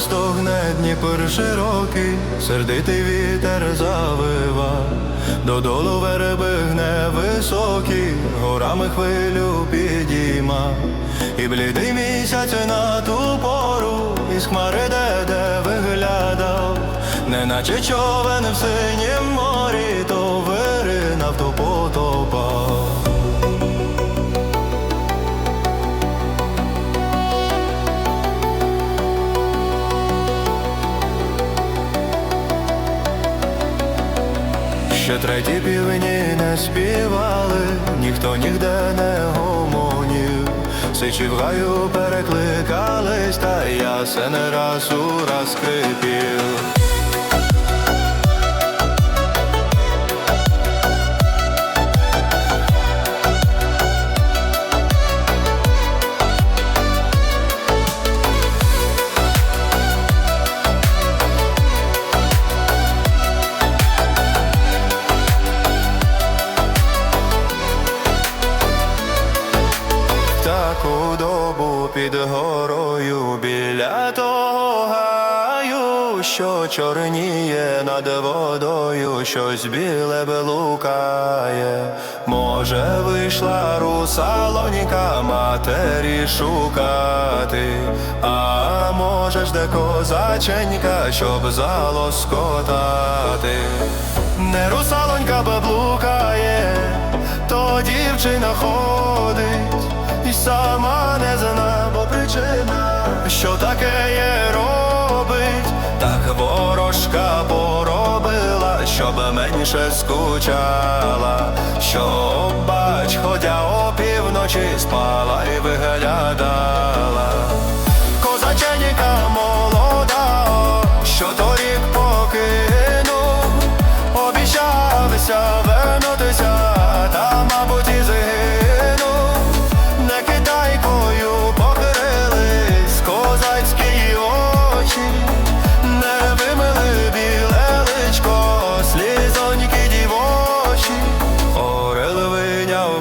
Стогне Дніпр широкий, сердитий вітер завива, додолу верби гне високі, горами хвилю підійма, і блідий місяць на ту пору, із хмари де, де виглядав, неначе човен в синім морі, то виринав, то потопав. Ще треті півні не співали, ніхто нігде не гомонів. Сичі в гаю перекликались, та я се не раз у раз скрипів. Таку добу під горою біля того гаю, що чорніє над водою, щось біле блукає. Може, вийшла русалонька матері шукати, а може ж де козаченька, щоб залоскотати. Не русалонька баблукає, то дівчина ходить причина, що таке є робить, так ворожка поробила, щоб менше скучала, що бач, ходя опівночі спала і виглядала.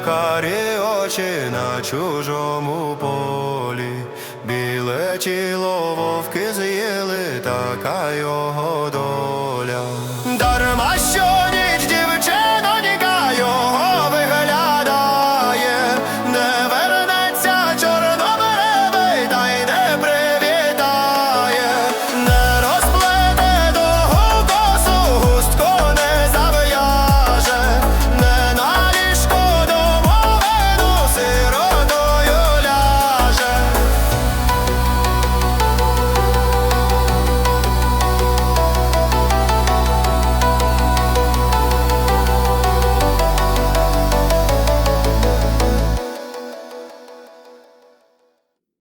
Карі очі на чужому полі, біле тіло вовки з'їли, така його доля.